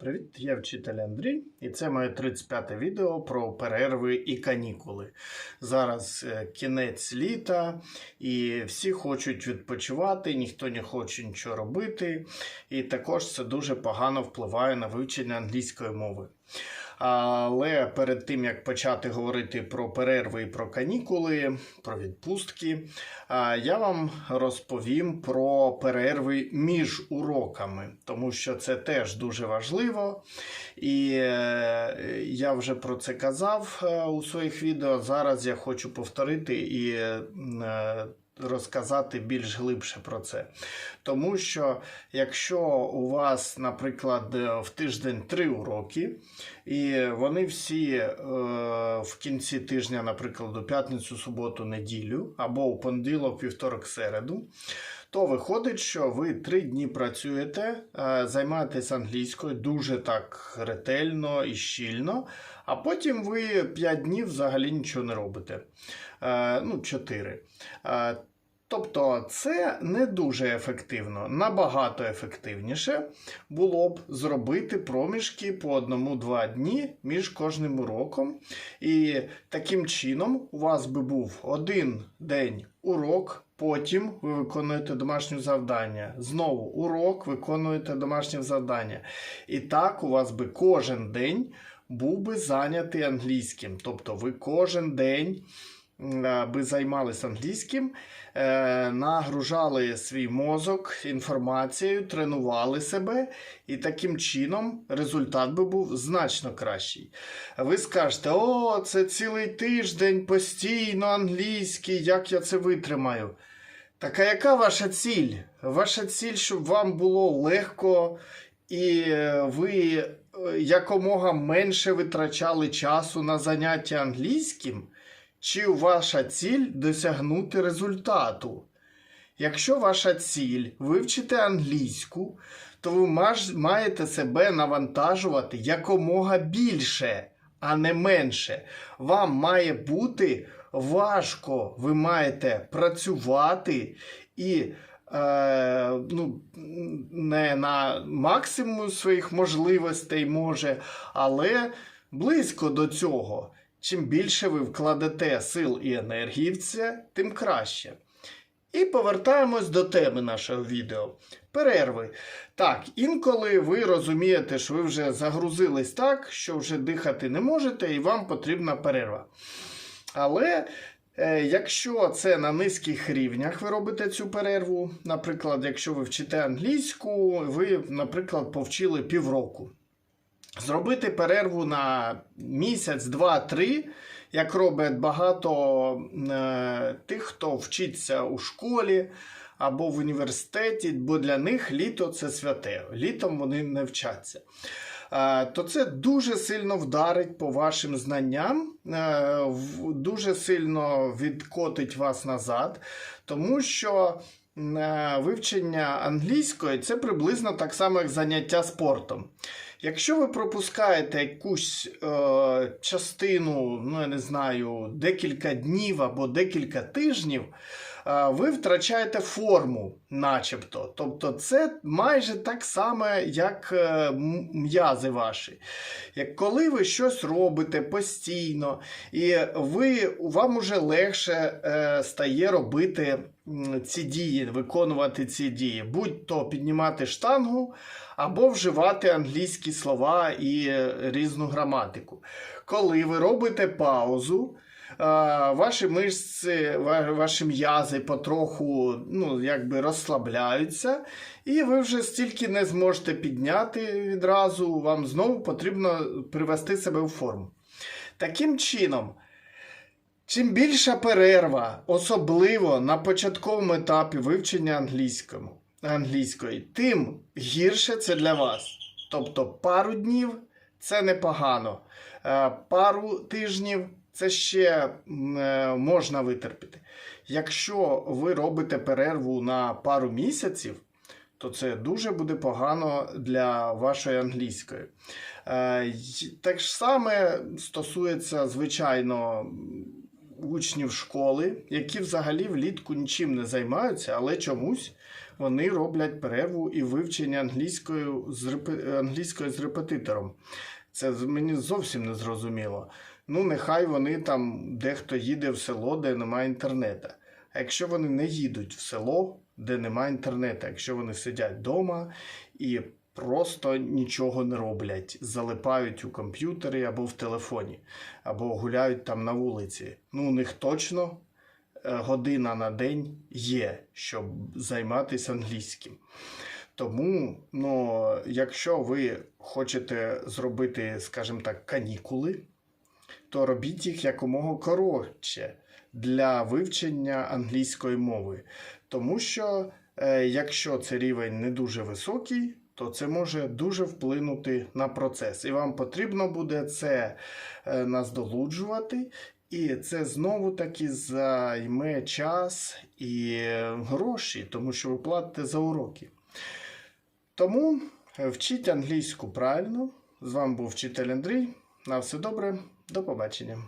Привіт, я вчитель Андрій, і це моє 35-те відео про перерви і канікули. Зараз е, кінець літа, і всі хочуть відпочивати, ніхто не хоче нічого робити. І також це дуже погано впливає на вивчення англійської мови. Але перед тим як почати говорити про перерви і про канікули, про відпустки, я вам розповім про перерви між уроками, тому що це теж дуже важливо. І е, я вже про це казав е, у своїх відео. Зараз я хочу повторити і е, розказати більш глибше про це. Тому що якщо у вас, наприклад, в тиждень три уроки, і вони всі е, в кінці тижня, наприклад, у п'ятницю, суботу, неділю, або у понеділок, вівторок, середу, то виходить, що ви три дні працюєте, е, займаєтесь англійською дуже так ретельно і щільно, а потім ви п'ять днів взагалі нічого не робите. Е, Ну, 4. Тобто це не дуже ефективно. Набагато ефективніше було б зробити проміжки по одному-два дні між кожним уроком. І таким чином у вас би був один день урок, потім ви виконуєте домашнє завдання. Знову урок, виконуєте домашнє завдання. І так у вас би кожен день був би зайнятий англійським. Тобто ви кожен день би займалися англійським, е, нагружали свій мозок інформацією, тренували себе, і таким чином результат би був значно кращий. Ви скажете, о, це цілий тиждень постійно англійський, як я це витримаю. Так а яка ваша ціль? Ваша ціль, щоб вам було легко і е, ви е, якомога менше витрачали часу на заняття англійським? Чи ваша ціль досягнути результату? Якщо ваша ціль вивчити англійську, то ви маєте себе навантажувати якомога більше, а не менше. Вам має бути важко, ви маєте працювати і е, ну, не на максимум своїх можливостей може, але близько до цього. Чим більше ви вкладете сил і енергії в це, тим краще. І повертаємось до теми нашого відео. Перерви. Так, інколи ви розумієте, що ви вже загрузились так, що вже дихати не можете, і вам потрібна перерва. Але е, якщо це на низьких рівнях ви робите цю перерву, наприклад, якщо ви вчите англійську, ви, наприклад, повчили півроку. Зробити перерву на місяць, два, три, як роблять багато е, тих, хто вчиться у школі або в університеті, бо для них літо це святе. Літом вони не вчаться. Е, то це дуже сильно вдарить по вашим знанням, е, дуже сильно відкотить вас назад, тому що е, вивчення англійської це приблизно так само, як заняття спортом. Якщо ви пропускаєте якусь е, частину, ну я не знаю, декілька днів або декілька тижнів, е, ви втрачаєте форму, начебто. Тобто, це майже так само, як е, м'язи ваші. Як коли ви щось робите постійно, і ви, вам уже легше е, стає робити ці дії, виконувати ці дії, будь-то піднімати штангу або вживати англійські слова і е, різну граматику. Коли ви робите паузу, е, ваші мишці, ваші м'язи потроху ну, якби розслабляються, і ви вже стільки не зможете підняти відразу, вам знову потрібно привести себе у форму. Таким чином, чим більша перерва, особливо на початковому етапі вивчення англійському, англійської, тим гірше це для вас. Тобто пару днів це непогано, Е, пару тижнів це ще е, можна витерпіти. Якщо ви робите перерву на пару місяців, то це дуже буде погано для вашої англійської. Е, Так ж саме стосується, звичайно, учнів школи, які взагалі влітку нічим не займаються, але чомусь вони роблять перерву і вивчення англійською з, репе- англійською з репетитором. Це мені зовсім не зрозуміло. Ну, нехай вони там дехто їде в село, де немає інтернету. А якщо вони не їдуть в село, де немає інтернету, якщо вони сидять вдома і просто нічого не роблять, залипають у комп'ютері або в телефоні, або гуляють там на вулиці, ну у них точно година на день є, щоб займатися англійським. Тому, ну, якщо ви хочете зробити, скажімо так, канікули, то робіть їх якомога коротше для вивчення англійської мови. Тому що е, якщо це рівень не дуже високий, то це може дуже вплинути на процес. І вам потрібно буде це е, наздолуджувати. І це знову таки займе час і гроші, тому що ви платите за уроки. Тому е, вчіть англійську правильно. З вами був вчитель Андрій. На все добре, до побачення.